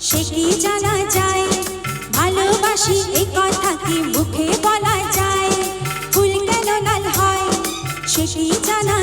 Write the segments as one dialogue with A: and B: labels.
A: সে কি জানা যায়? ভালোবাসি এ কথা কি মুখে বলা যায়? ফুল কেন লাল হয়? সে কি জানা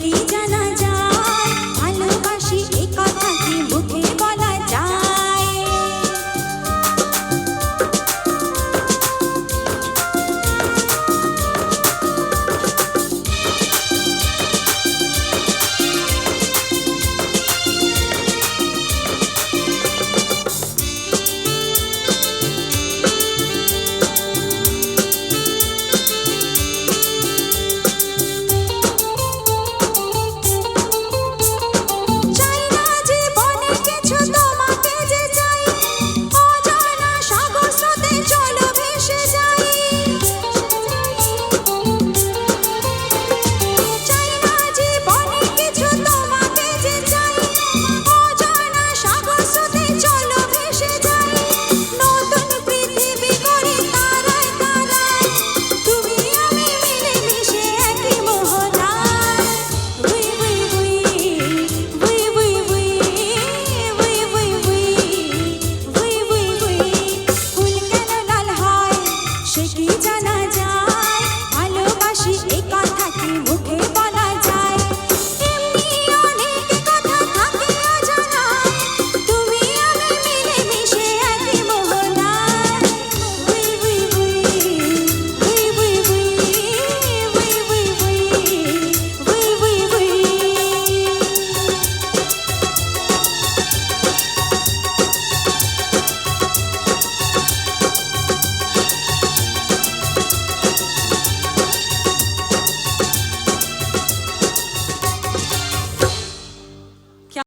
A: Beijinhos.